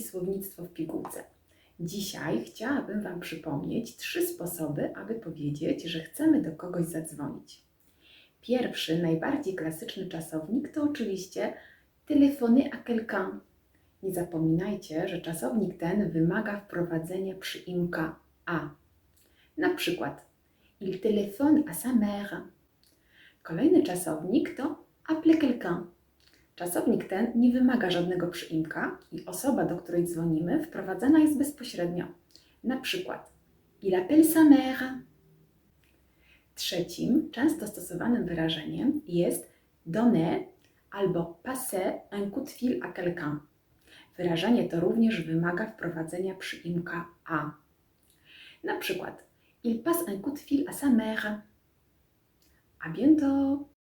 słownictwo w pigułce. Dzisiaj chciałabym Wam przypomnieć trzy sposoby, aby powiedzieć, że chcemy do kogoś zadzwonić. Pierwszy, najbardziej klasyczny czasownik to oczywiście téléphoner à quelqu'un. Nie zapominajcie, że czasownik ten wymaga wprowadzenia przyimka a. Na przykład il téléphone à sa mère. Kolejny czasownik to appeler quelqu'un. Czasownik ten nie wymaga żadnego przyimka i osoba, do której dzwonimy, wprowadzana jest bezpośrednio. Na przykład il appelle sa mère. Trzecim, często stosowanym wyrażeniem jest donner albo passer un coup de fil à quelqu'un. Wyrażenie to również wymaga wprowadzenia przyimka a. Na przykład il passe un coup de fil à sa mère. A bientôt!